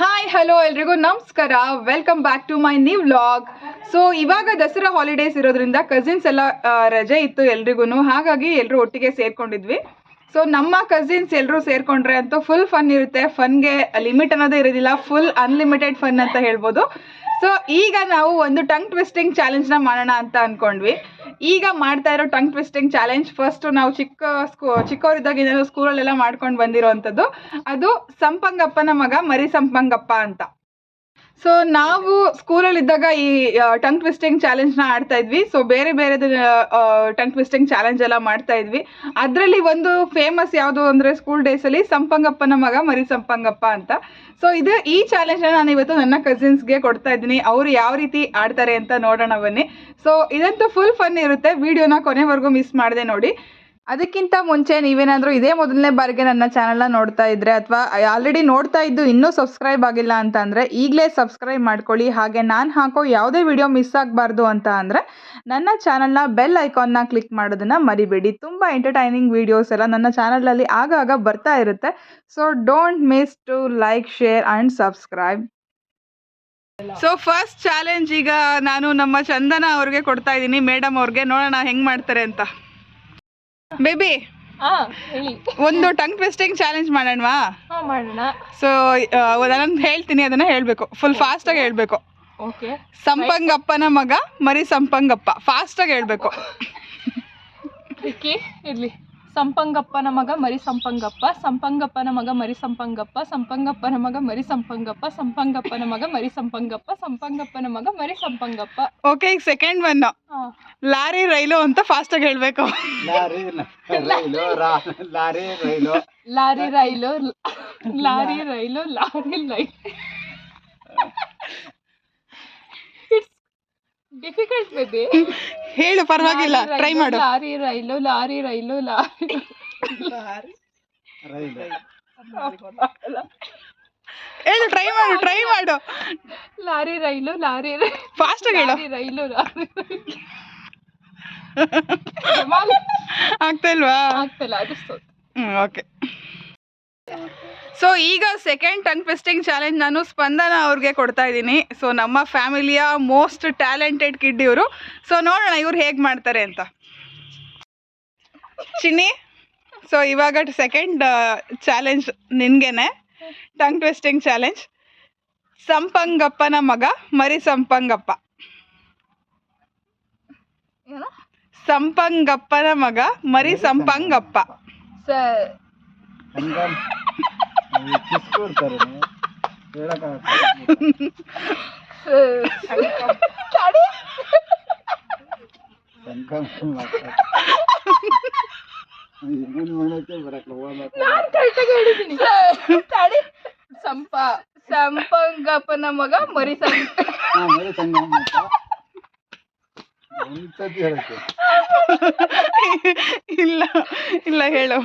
Hi hello ಎಲ್ರಿಗೂ ನಮಸ್ಕಾರ. Welcome back to my new vlog so ಇವಾಗ ದಸರಾ ಹಾಲಿಡೇಸ್ ಇರೋದ್ರಿಂದ ಕಸಿನ್ಸ್ ಎಲ್ಲ ರಜೆ ಇತ್ತು ಎಲ್ರಿಗೂ ಹಾಗಾಗಿ ಎಲ್ಲರೂ ಒಟ್ಟಿಗೆ ಸೇರ್ಕೊಂಡಿದ್ವಿ. ಸೊ ನಮ್ಮ ಕಸಿನ್ಸ್ ಎಲ್ಲರೂ ಸೇರ್ಕೊಂಡ್ರೆ ಅಂತೂ ಫುಲ್ ಫನ್ ಇರುತ್ತೆ. ಫನ್ಗೆ ಲಿಮಿಟ್ ಅನ್ನೋದೇ ಇರೋದಿಲ್ಲ. ಫುಲ್ ಅನ್ಲಿಮಿಟೆಡ್ ಫನ್ ಅಂತ ಹೇಳ್ಬೋದು. ಸೊ ಈಗ ನಾವು ಒಂದು ಟಂಗ್ ಟ್ವಿಸ್ಟಿಂಗ್ ಚಾಲೆಂಜ್ನ ಮಾಡೋಣ ಅಂತ ಅನ್ಕೊಂಡ್ವಿ. ಈಗ ಮಾಡ್ತಾ ಇರೋ ಟಂಗ್ ಟ್ವಿಸ್ಟಿಂಗ್ ಚಾಲೆಂಜ್ ಫಸ್ಟ್ ನಾವು ಚಿಕ್ಕ ಸ್ಕೂ ಚಿಕ್ಕವರಿದ್ದಾಗ ಏನಾದ್ರು ಸ್ಕೂಲಲ್ಲೆಲ್ಲ ಮಾಡ್ಕೊಂಡು ಬಂದಿರೋವಂಥದ್ದು ಅದು ಸಂಪಂಗಪ್ಪನ ಮಗ ಮರಿ ಸಂಪಂಗಪ್ಪ ಅಂತ. ಸೊ ನಾವು ಸ್ಕೂಲಲ್ಲಿ ಇದ್ದಾಗ ಈ ಟಂಗ್ ಟ್ವಿಸ್ಟಿಂಗ್ನ ಆಡ್ತಾ ಇದ್ವಿ. ಸೊ ಬೇರೆ ಬೇರೆ ಟಂಗ್ ಟ್ವಿಸ್ಟಿಂಗ್ ಚಾಲೆಂಜ್ ಎಲ್ಲ ಮಾಡ್ತಾ ಇದ್ವಿ. ಅದರಲ್ಲಿ ಒಂದು ಫೇಮಸ್ ಯಾವುದು ಅಂದ್ರೆ ಸ್ಕೂಲ್ ಡೇಸ್ ಅಲ್ಲಿ ಸಂಪಂಗಪ್ಪನ ಮಗ ಮರಿ ಸಂಪಂಗಪ್ಪ ಅಂತ. ಸೊ ಇದು ಈ ಚಾಲೆಂಜ್ ನಾನು ಇವತ್ತು ನನ್ನ ಕಸಿನ್ಸ್ಗೆ ಕೊಡ್ತಾ ಇದ್ದೀನಿ. ಅವರು ಯಾವ ರೀತಿ ಆಡ್ತಾರೆ ಅಂತ ನೋಡೋಣ ಬನ್ನಿ. ಸೊ ಇದಂತೂ ಫುಲ್ ಫನ್ ಇರುತ್ತೆ. ವಿಡಿಯೋನ ಕೊನೆವರೆಗೂ ಮಿಸ್ ಮಾಡದೆ ನೋಡಿ. ಅದಕ್ಕಿಂತ ಮುಂಚೆ ನೀವೇನಾದರೂ ಇದೇ ಮೊದಲನೇ ಬಾರಿಗೆ ನನ್ನ ಚಾನಲ್ನ ನೋಡ್ತಾ ಇದ್ರೆ ಅಥವಾ ಆಲ್ರೆಡಿ ನೋಡ್ತಾ ಇದ್ದು ಇನ್ನೂ ಸಬ್ಸ್ಕ್ರೈಬ್ ಆಗಿಲ್ಲ ಅಂತ ಅಂದರೆ ಈಗಲೇ ಸಬ್ಸ್ಕ್ರೈಬ್ ಮಾಡ್ಕೊಳ್ಳಿ. ಹಾಗೆ ನಾನು ಹಾಕೋ ಯಾವುದೇ ವಿಡಿಯೋ ಮಿಸ್ ಆಗಬಾರ್ದು ಅಂತ ಅಂದರೆ ನನ್ನ ಚಾನಲ್ನ ಬೆಲ್ ಐಕಾನ್ನ ಕ್ಲಿಕ್ ಮಾಡೋದನ್ನು ಮರಿಬೇಡಿ. ತುಂಬ ಎಂಟರ್ಟೈನಿಂಗ್ ವೀಡಿಯೋಸ್ ಎಲ್ಲ ನನ್ನ ಚಾನಲಲ್ಲಿ ಆಗಾಗ ಬರ್ತಾ ಇರುತ್ತೆ. So don't miss to like share and subscribe so first challenge ಈಗ ನಾನು ನಮ್ಮ ಚಂದನ ಅವ್ರಿಗೆ ಕೊಡ್ತಾ ಇದ್ದೀನಿ. ಮೇಡಮ್ ಅವ್ರಿಗೆ ನೋಡೋಣ ಹೆಂಗೆ ಮಾಡ್ತಾರೆ ಅಂತ. ಬೇಬಿ ಒಂದು ಟಂಗ್ ಟ್ವಿಸ್ಟಿಂಗ್ ಚಾಲೆಂಜ್ ಮಾಡೋಣವಾ? ಮಾಡೋಣ. ಸೊ ನಾನು ಹೇಳ್ತೀನಿ ಅದನ್ನ ಹೇಳ್ಬೇಕು. ಫುಲ್ ಫಾಸ್ಟ್ ಆಗಿ ಓಕೆ ಸಂಪಂಗಪ್ಪನ ಮಗ ಮರಿ ಸಂಪಂಗಪ್ಪ. ಫಾಸ್ಟ್ ಆಗಿ ಹೇಳ್ಬೇಕು. ಇರ್ಲಿ. ಸಂಪಂಗಪ್ಪನ ಮಗ ಮರಿ ಸಂಪಂಗಪ್ಪ ಸಂಪಂಗಪ್ಪನ ಮಗ ಮರಿ ಸಂಪಂಗಪ್ಪ ಸಂಪಂಗಪ್ಪನ ಮಗ ಮರಿ ಸಂಪಂಗಪ್ಪ ಸಂಪಂಗಪ್ಪನ ಮಗ ಮರಿ ಸಂಪಂಗಪ್ಪ ಸಂಪಂಗಪ್ಪನ ಮಗ ಮರಿ ಸಂಪಂಗಪ್ಪ ಓಕೆ ಈಗ ಸೆಕೆಂಡ್ ಒನ್ ಲಾರಿ ರೈಲು ಅಂತ ಫಾಸ್ಟ್ ಆಗಿ ಹೇಳಬೇಕು. Lorry rail lorry rail. Lorry rail lorry rail lorry it's difficult baby ಹೇಳು ಪರವಾಗಿಲ್ಲ. ಟ್ರೈ ಮಾಡು. Lorry rail lorry rail lorry. Rail. ಹೇಳು ಟ್ರೈ ಮಾಡು ಟ್ರೈ ಮಾಡು. ಲಾರಿ ರೈಲು ಲಾರಿ ಫಾಸ್ಟಾಗಿ ಹೇಳು. ಲಾರಿ ರೈಲು ಲಾರಿ ಆಗ್ತಾ ಇಲ್ವಾ? ಆಗ್ತಾ ಇಲ್ಲ ಅದು ಓಕೆ ಸೊ ಈಗ ಸೆಕೆಂಡ್ ಟಂಗ್ ಟ್ವಿಸ್ಟಿಂಗ್ ಚಾಲೆಂಜ್ ನಾನು ಸ್ಪಂದನ ಅವ್ರಿಗೆ ಕೊಡ್ತಾ ಇದ್ದೀನಿ. ಸೊ ನಮ್ಮ ಫ್ಯಾಮಿಲಿಯ ಮೋಸ್ಟ್ ಟ್ಯಾಲೆಂಟೆಡ್ ಕಿಡ್ ಇವರು. ಸೊ ನೋಡೋಣ ಇವ್ರು ಹೇಗೆ ಮಾಡ್ತಾರೆ ಅಂತ. ಚಿನ್ನಿ ಸೊ ಇವಾಗ ಸೆಕೆಂಡ್ ಚಾಲೆಂಜ್ ನಿನ್ಗೆನೆ. ಟಂಗ್ ಟ್ವಿಸ್ಟಿಂಗ್ ಚಾಲೆಂಜ್ ಸಂಪಂಗಪ್ಪನ ಮಗ ಮರಿ ಸಂಪಂಗಪ್ಪ. ಸಂಪಂಗಪ್ಪನ ಮಗ ಮರಿ ಸಂಪಂಗಪ್ಪ. ತಡಿ. ಸಂಪ. ಸಂಪಂಗಪ್ಪನ ಮಗ ಮರಿ ಇಲ್ಲ ಇಲ್ಲ ಹೇಳು.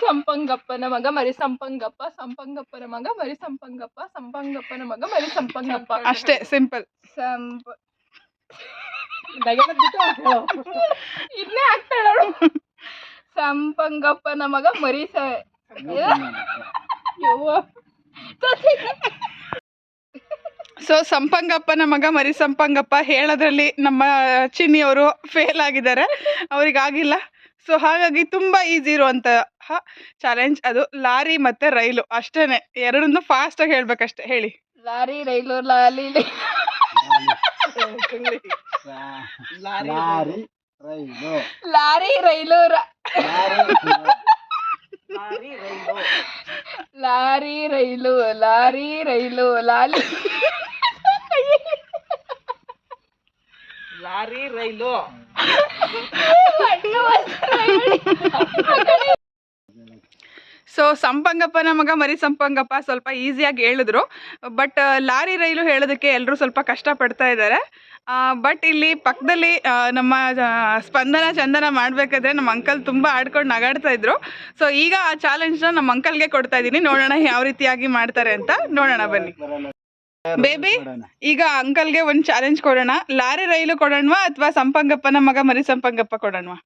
ಸಂಪಂಗಪ್ಪನ ಮಗ ಮರಿ ಸಂಪಂಗಪ್ಪ ಸಂಪಂಗಪ್ಪನ ಮಗ ಮರಿ ಸಂಪಂಗಪ್ಪ ಸಂಪಂಗಪ್ಪನ ಮಗ ಮರಿ ಸಂಪಂಗಪ್ಪ. ಅಷ್ಟೇ ಸಿಂಪಲ್. ಸಂಪ ಇದನ್ನೇ ಆಗ್ತಾಳ ಸಂಪಂಗಪ್ಪನ ಮಗ ಮರಿ ಸ ಸಂಪಂಗಪ್ಪನ ಮಗ ಮರಿ ಸಂಪಂಗಪ್ಪ ಹೇಳೋದ್ರಲ್ಲಿ ನಮ್ಮ ಚಿನ್ನಿಯವರು ಫೇಲ್ ಆಗಿದ್ದಾರೆ. ಅವ್ರಿಗಾಗಿಲ್ಲ. ಸೊ ಹಾಗಾಗಿ ತುಂಬ ಈಸಿ ಇರುವಂತಹ ಚಾಲೆಂಜ್ ಅದು. ಲಾರಿ ಮತ್ತೆ ರೈಲು ಅಷ್ಟೇನೆ. ಎರಡನ್ನೂ ಫಾಸ್ಟಾಗಿ ಹೇಳ್ಬೇಕಷ್ಟೆ. ಹೇಳಿ. ಲಾರಿ ರೈಲು ಲಾಲಿ lorry rail. Lorry rail. Lorry rail lorry rail ಲಾಲಿ. Lorry rail. ಸೊ ಸಂಪಂಗಪ್ಪನ ಮಗ ಮರಿ ಸಂಪಂಗಪ್ಪ ಸ್ವಲ್ಪ ಈಸಿಯಾಗಿ ಹೇಳಿದ್ರು. ಬಟ್ ಲಾರಿ ರೈಲು ಹೇಳೋದಕ್ಕೆ ಎಲ್ಲರೂ ಸ್ವಲ್ಪ ಕಷ್ಟ ಪಡ್ತಾ ಇದ್ದಾರೆ ಬಟ್ ಇಲ್ಲಿ ಪಕ್ಕದಲ್ಲಿ ನಮ್ಮ ಸ್ಪಂದನ ಚಂದನ ಮಾಡಬೇಕಾದ್ರೆ ನಮ್ಮ ಅಂಕಲ್ ತುಂಬ ಆಡ್ಕೊಂಡು ನಗಾಡ್ತಾ ಇದ್ರು. ಸೊ ಈಗ ಆ ಚಾಲೆಂಜ್ನ ನಮ್ಮ ಅಂಕಲ್ಗೆ ಕೊಡ್ತಾ ಇದ್ದೀನಿ. ನೋಡೋಣ ಯಾವ ರೀತಿಯಾಗಿ ಮಾಡ್ತಾರೆ ಅಂತ. ನೋಡೋಣ ಬನ್ನಿ. ಬೇಬಿ ಈಗ ಅಂಕಲ್ಗೆ ಒಂದ್ ಚಾಲೆಂಜ್ ಕೊಡೋಣ. ಲಾರಿ ರೈಲು ಕೊಡೋಣವಾ ಅಥವಾ ಸಂಪಂಗಪ್ಪನ ಮಗ ಮರಿ ಸಂಪಂಗಪ್ಪ ಕೊಡೋಣವಾ?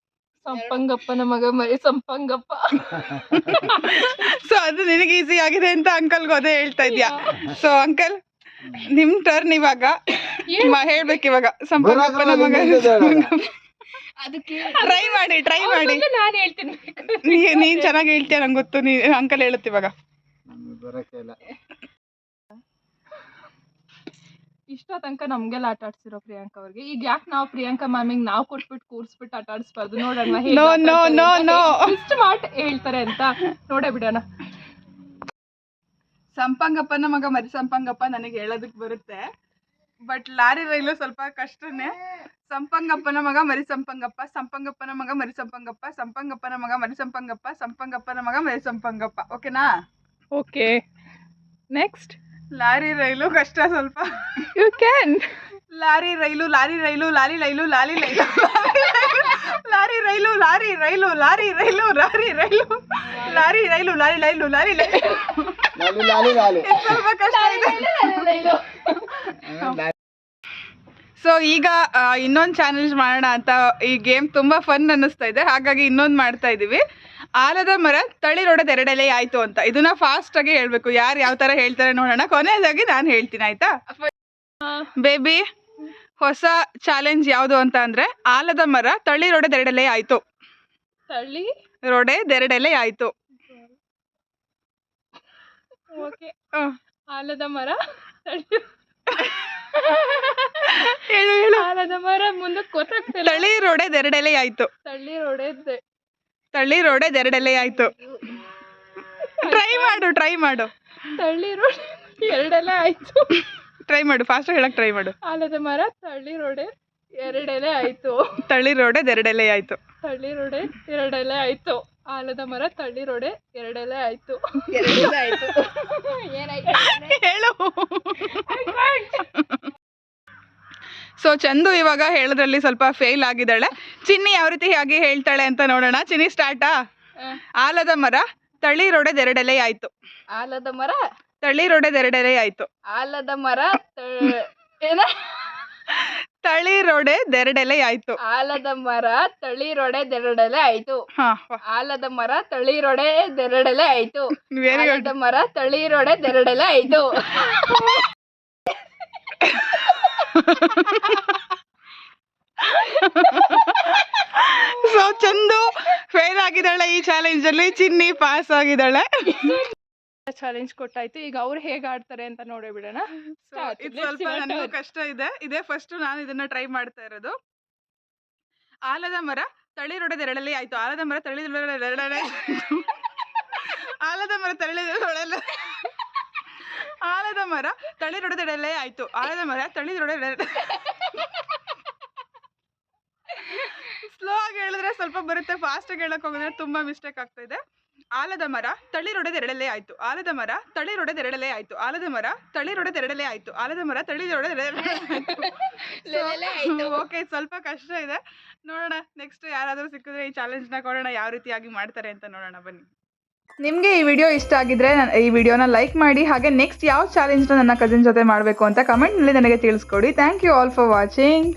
ಸಂಪಂಗಪ್ಪನ ಮಗ ಮರಿ ಸಂಪಂಗಪ್ಪ. ಸೊ ಅದು ನಿನಗೆ ಈಸಿ ಆಗಿದೆ ಅಂತ ಅಂಕಲ್ಗೂ ಅದೇ ಹೇಳ್ತಾ ಇದ್ಯಾ? ಸೊ ಅಂಕಲ್ ನಿಮ್ ಟರ್ನ್ ಇವಾಗ. ಹೇಳ್ಬೇಕು ಇವಾಗ. ಸಂಪಂಗಪ್ಪನ ಮಗ ಅದಕ್ಕೆ ಟ್ರೈ ಮಾಡಿ ಟ್ರೈ ಮಾಡಿ. ನಾನು ಹೇಳ್ತೀನಿ. ನೀ- ನೀನ್ ಚೆನ್ನಾಗಿ ಹೇಳ್ತೀಯ ನಂಗೆ ಗೊತ್ತು. ನೀ ಅಂಕಲ್ ಹೇಳುತ್ತೆ ಇವಾಗ ನಮ್ಗೆ ಬರಕ್ಕೆ ಇಲ್ಲ ಇಷ್ಟ ತನಕ ನಮ್ಗೆಲ್ಲ ಆಟ ಆಡ್ಸಿರೋ ಪ್ರಿಯಾಂಕಾ ಅವ್ರಿಗೆ. ಈಗ ಯಾಕೆ ನಾವು ಪ್ರಿಯಾಂಕಾ ಮ್ಯಾಮಿಗೆ ನಾವು ಕೊಟ್ಬಿಟ್ಟು ಕೂರ್ಸ್ಬಿಟ್ಟು ಆಟ ಆಡಿಸ್ಬಾರ್ದು ನೋಡೋಣ ಹೇಳ್ತಾರೆ ಅಂತ. ನೋಡೇ ಬಿಡೋಣ. ಸಂಪಂಗಪ್ಪನ ಮಗ ಮರಿ ಸಂಪಂಗಪ್ಪ ನನಗೆ ಹೇಳೋದಕ್ಕೆ ಬರುತ್ತೆ. ಬಟ್ ಲಾರಿ ರೈಲು ಸ್ವಲ್ಪ ಕಷ್ಟನೇ. ಸಂಪಂಗಪ್ಪನ ಮಗ ಮರಿ ಸಂಪಂಗಪ್ಪ ಸಂಪಂಗಪ್ಪನ ಮಗ ಮರಿ ಸಂಪಂಗಪ್ಪ ಸಂಪಂಗಪ್ಪನ ಮಗ ಮರಿ ಸಂಪಂಗಪ್ಪ ಸಂಪಂಗಪ್ಪನ ಮಗ ಮರಿ ಸಂಪಂಗಪ್ಪ. ಓಕೆನಾ ಓಕೆ ನೆಕ್ಸ್ಟ್ ಲಾರಿ ರೈಲು ಕಷ್ಟ ಸ್ವಲ್ಪ. You can lorry rail lorry rail lorry rail lorry rail lorry rail lorry rail lorry rail lorry rail lorry rail. Lorry rail lorry rail lorry ಲಾಲಿ. ಲಾಲಿ ಸ್ವಲ್ಪ ಕಷ್ಟ ಇದೆ. ಸೊ ಈಗ ಇನ್ನೊಂದು ಚಾಲೆಂಜ್ ಮಾಡೋಣ ಅಂತ ಈ ಗೇಮ್ ತುಂಬಾ ಫನ್ ಅನ್ನಿಸ್ತಾ ಇದೆ. ಹಾಗಾಗಿ ಇನ್ನೊಂದು ಮಾಡ್ತಾ ಇದೀವಿ. ಆಲದ ಮರ ತಳಿರೊಡೆದ ಎರಡೆಲೆ ಆಯ್ತು ಅಂತ. ಇದನ್ನ ಫಾಸ್ಟ್ ಆಗಿ ಹೇಳ್ಬೇಕು. ಯಾರು ಯಾವ ತರ ಹೇಳ್ತಾರೆ ನೋಡೋಣ. ಕೊನೆಯದಾಗಿ ನಾನು ಹೇಳ್ತೀನಿ ಆಯ್ತಾ? ಬೇಬಿ ಹೊಸ ಚಾಲೆಂಜ್ ಯಾವುದು ಅಂತ ಅಂದ್ರೆ ಆಲದ ಮರ ತಳಿರೊಡೆದ ಎರಡೆಲೆ ಆಯ್ತು. ತಳ್ಳಿ ರೊಡೆ ದೆರಡೆಲೆ ಆಯ್ತು. ಓಕೆ. ಆಲದ ಮರ ಹೇಳು ಹೇಳು. ಆಲದ ಮರ ಮುಂದಕ್ಕೆ ಗೊತ್ತಾಗ್ತಿಲ್ಲ. ತಳಿ ರೊಡೆ ದೆರಡೆಲೆ ಆಯ್ತು. ತಳ್ಳಿ ಹೊಡೆದೆ ತಳಿ ರೋಡೆ ಎರಡೆಲೆ ಆಯ್ತು. ಟ್ರೈ ಮಾಡು ಟ್ರೈ ಮಾಡು. ತಳ್ಳಿ ರೋಡ್ ಎರಡೆಲೆ ಆಯ್ತು. ಟ್ರೈ ಮಾಡು ಫಾಸ್ಟ್ ಹೇಳಕ್ ಟ್ರೈ ಮಾಡು. ಆಲದ ಮರ ತಳ್ಳಿ ರೋಡೆ ಎರಡೆಲೆ ಆಯ್ತು. ತಳ್ಳಿ ರೋಡೆ ಎರಡೆಲೆ ಆಯ್ತು. ತಳ್ಳಿ ರೋಡೆ ಎರಡೆಲೆ ಆಯ್ತು. ಆಲದ ಮರ ತಳ್ಳಿ ರೋಡೆ ಎರಡೆಲೆ ಆಯ್ತು. ಏನಾಯ್ತು? ಹೇಳು. ಸೊ ಚಂದು ಇವಾಗ ಹೇಳೋದ್ರಲ್ಲಿ ಸ್ವಲ್ಪ ಫೇಲ್ ಆಗಿದ್ದಾಳೆ. ಚಿನ್ನಿ ಯಾವ ರೀತಿ ಹೇಗೆ ಹೇಳ್ತಾಳೆ ಅಂತ ನೋಡೋಣ. ಚಿನ್ನಿ ಸ್ಟಾರ್ಟಾ ಆಲದ ಮರ ತಳಿ ರೊಡೆ ದೆರಡೆಲೆ ಆಯ್ತು. ಆಲದ ಮರ? ತಳಿ ರೊಡೆ ದೆರಡೆಲೆ ಆಯ್ತು. ಆಲದ ಮರ ಏನ? ತಳಿ ರೊಡೆ ದೆರಡೆಲೆ ಆಯ್ತು. ಆಲದ ಮರ ತಳಿ ರೊಡೆ ದೆರಡೆಲೆ ಆಯ್ತು. ಆಲದ ಮರ ತಳಿ ರೊಡೆ ದೆರಡೆಲೆ ಆಯ್ತು. ಆಲದ ಮರ ತಳಿ ರೊಡೆ ದೆರಡೆಲೆ ಆಯ್ತು. ಚಾಲೆಂಜ್ ಅಲ್ಲಿ ಚಿನ್ನಿ ಪಾಸ್ ಆಗಿದ್ದಾಳೆ. ಚಾಲೆಂಜ್ ಕೊಟ್ಟಾಯ್ತು. ಈಗ ಅವ್ರು ಹೇಗೆ ಆಡ್ತಾರೆ ಅಂತ ನೋಡೇ ಬಿಡೋಣ. ಇದು ಸ್ವಲ್ಪ ನನಗೂ ಕಷ್ಟ ಇದೆ. ಇದೇ ಫಸ್ಟ್ ನಾನು ಇದನ್ನ ಟ್ರೈ ಮಾಡ್ತಾ ಇರೋದು. ಆಲದ ಮರ ತಳಿ ರೊಡೆದೆರಡಲ್ಲಿ ಆಯ್ತು ಆಲದ ಮರ ತಳಿ ಎರಡಲೆ ಆಲದ ಮರ ತಳಿ ರೊಡೆಲೆ ಆಲದ ಮರ ತಳಿ ರೊಡೆದೆರಡಲೆ ಆಯ್ತು ಆಲದ ಮರ ತಳಿ ರೊಡೆ ಸ್ಲೋ ಆಗಿ ಹೇಳಿದ್ರೆ ಸ್ವಲ್ಪ ಬರುತ್ತೆ ಫಾಸ್ಟ್ ಆಗಿ ಹೇಳಕ್ ಹೋಗಿದ್ರೆ ತುಂಬಾ ಮಿಸ್ಟೇಕ್ ಆಗ್ತಾ ಇದೆ. ಆಲದ ಮರ ತಳಿ ರೊಡೆದೆರಡಲೆ ಆಯ್ತು. ಆಲದ ಮರ ತಳಿ ರೊಡೆದೆರಡಲೆ ಆಯ್ತು. ಆಲದ ಮರ ತಳಿ ರೊಡೆದೆರಡಲೆ ಆಯ್ತು. ಆಲದ ಮರ ತಳಿ ರೊಡೆದೆರಡಲೆ ಓಕೆ ಸ್ವಲ್ಪ ಕಷ್ಟ ಇದೆ. ನೋಡೋಣ ನೆಕ್ಸ್ಟ್ ಯಾರಾದರೂ ಸಿಕ್ಕಿದ್ರೆ ಈ ಚಾಲೆಂಜ್ನ ಕೊಡೋಣ ಯಾವ ರೀತಿಯಾಗಿ ಮಾಡ್ತಾರೆ ಅಂತ ನೋಡೋಣ ಬನ್ನಿ. ನಿಮಗೆ ಈ ವಿಡಿಯೋ ಇಷ್ಟ ಆಗಿದ್ರೆ ಈ ವಿಡಿಯೋನ ಲೈಕ್ ಮಾಡಿ ಹಾಗೆ ನೆಕ್ಸ್ಟ್ ಯಾವ ಚಾಲೆಂಜ್ನ ನನ್ನ ಕಸಿನ್ ಜೊತೆ ಮಾಡಬೇಕು ಅಂತ ಕಮೆಂಟ್ನಲ್ಲಿ ನನಗೆ ತಿಳಿಸ್ಕೊಡಿ. Thank you all for watching